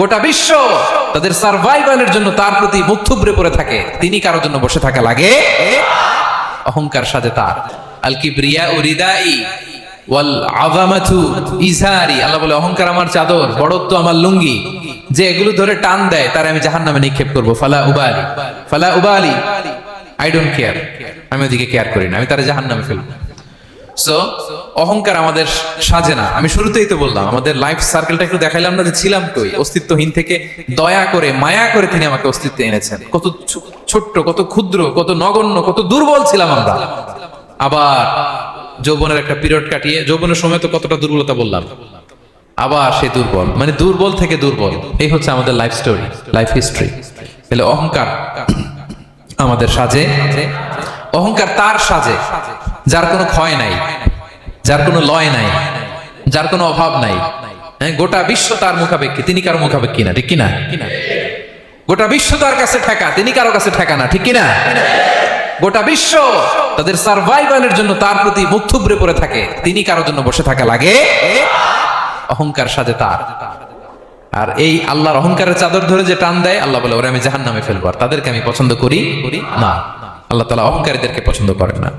গোটা বিশ্ব তাদের সার্ভাইভালের জন্য তার প্রতি মুখ পড়ে থাকে। তিনি কারোর জন্য বসে থাকা লাগে? অহংকার সাজে তার। আল কিবরিয়া ও রিদাই ওয়াল আযামাতু ইজারি। আল্লাহ বলে, অহংকার আমার চাদর আমার লুঙ্গি। যে এগুলো ধরে টান দেয়, তার আমি জাহান্নামে নিক্ষেপ করব। I care. আমি ওদিকে কেয়ার করি না, আমি তারা জাহান্নামে ফেলব। সো অহংকার আমাদের সাজে না। আমি শুরুতেই তো বললাম, আমাদের লাইফ সার্কেলটা একটু দেখাইলাম না যে ছিলাম কই। অস্তিত্বহীন থেকে দয়া করে, মায়া করে তিনি আমাকে অস্তিত্বে এনেছেন। কত ছোট্ট, কত ক্ষুদ্র, কত নগণ্য, কত দুর্বল ছিলাম আমরা। আবার যৌবনের একটা পিরিয়ড কাটিয়ে, যৌবনের সময় তো কতটা দুর্বলতা বললাম। আবার সে দুর্বল মানে দুর্বল থেকে দুর্বল। এই হচ্ছে আমাদের লাইফ স্টোরি লাইফ হিস্ট্রি তাহলে অহংকার আমাদের সাজে, অহংকার তার সাজে। যার কোনো ক্ষয় নাই যার কোনো লয় নাই যার কোনো অভাব নাই। হ্যাঁ, গোটা বিশ্ব তার মুখাপেক্ষী তিনি কারও মুখাপেক্ষী না ঠিক কিনা? গোটা বিশ্ব তার কাছে ঠেকা তিনি কারও কাছে ঠেকা না ঠিক কিনা? গোটা বিশ্ব তাদের সার্ভাইভালের জন্য তার প্রতি মুখ থুবড়ে পড়ে থাকে তিনি কারোর জন্য বসে থাকা লাগে অহংকার সাজে তার। আর এই আল্লাহর অহংকারের চাদর ধরে যে টান দেয় আল্লাহ বলে ওরা আমি জাহান নামে ফেলব আর তাদেরকে আমি পছন্দ করি না। আল্লাহ তালা অহংকারীদেরকে পছন্দ করেন না।